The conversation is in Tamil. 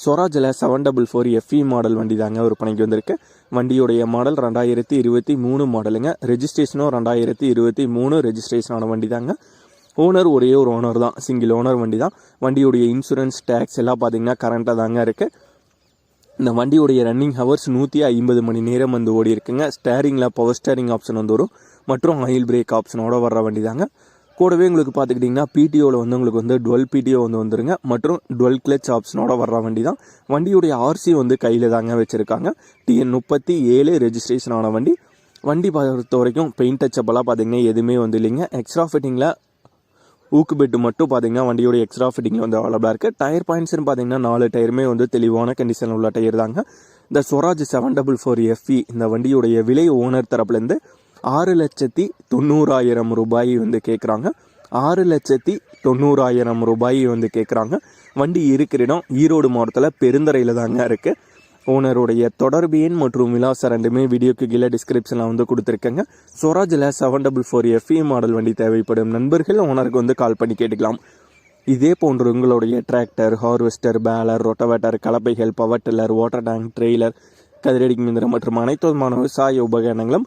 ஸ்வராஜில் seven double four FE model வண்டி தாங்க விற்பனைக்கு வந்திருக்கு. வண்டியுடைய மாடல் ரெண்டாயிரத்தி இருபத்தி மூணு மாடலுங்க ரெஜிஸ்ட்ரேஷனும் ரெண்டாயிரத்தி இருபத்தி மூணு ரெஜிஸ்ட்ரேஷனான வண்டி தாங்க. ஓனர் ஒரே ஒரு ஓனர் தான். சிங்கிள் ஓனர் வண்டி தான். வண்டியுடைய இன்சூரன்ஸ் டேக்ஸ் எல்லாம் பார்த்தீங்கன்னா கரண்ட்டாக தாங்க இருக்குது இந்த வண்டியுடைய ரன்னிங் ஹவர்ஸ் நூற்றி ஐம்பது மணி நேரம் வந்து ஓடி இருக்குங்க ஸ்டேரிங்கில் பவர் ஸ்டேரிங் ஆப்ஷன் வந்து வரும். மற்றும் ஆயில் பிரேக் ஆப்ஷனோட வர்ற வண்டி தாங்க. கூடவே உங்களுக்கு பார்த்துக்கிட்டிங்கன்னா பிடிஓவில் வந்து உங்களுக்கு வந்து டுவெல் பிடிஓ வந்து வந்துருங்க. மற்றும் டுவெல் கிளச் ஆப்ஷனோட வர்ற வண்டி தான் வண்டியுடைய ஆர்சி வந்து கையில் தாங்க வச்சுருக்காங்க. டிஎன் முப்பத்தி ஏழு ரெஜிஸ்ட்ரேஷன் ஆன வண்டி. வண்டி பொறுத்த வரைக்கும் பெயிண்ட் டச்சப்பெல்லாம் பார்த்தீங்கன்னா எதுவுமே வந்து இல்லைங்க. எக்ஸ்ட்ரா ஃபிட்டிங்கில் ஊக்கு பெட்டு மட்டும் பார்த்தீங்கன்னா வண்டியோட எக்ஸ்ட்ரா ஃபிட்டிங் வந்து அவைலபிளாக இருக்குது டயர் பாயிண்ட்ஸ்னு பார்த்தீங்கன்னா நாலு டயருமே வந்து தெளிவான கண்டிஷனில் உள்ள டயர் தாங்க. இந்த Swaraj seven double four FE இந்த வண்டியுடைய விலை ஓனர் தரப்புலேருந்து ஆறு லட்சத்தி தொண்ணூறாயிரம் ரூபாய் வந்து கேட்குறாங்க ஆறு லட்சத்தி தொண்ணூறாயிரம் ரூபாய் வந்து கேட்குறாங்க வண்டி இருக்கிற இடம் ஈரோடு மாவட்டத்தில் பெருந்தரையில் தாங்க இருக்குது ஓனருடைய தொடர்பு எண் மற்றும் விலாசம் ரெண்டுமே வீடியோக்கு கீழே டிஸ்கிரிப்ஷனில் வந்து கொடுத்துருக்கேங்க. ஸ்வராஜில் seven double four FE model வண்டி தேவைப்படும் நண்பர்கள் ஓனருக்கு வந்து கால் பண்ணி கேட்டுக்கலாம். இதே போன்று உங்களுடைய tractor harvester baler rotavator கலப்பைகள் power tiller water tank trailer கதிரடி மிந்திரம் மற்றும் அனைத்து விதமான விவசாய உபகரணங்களும்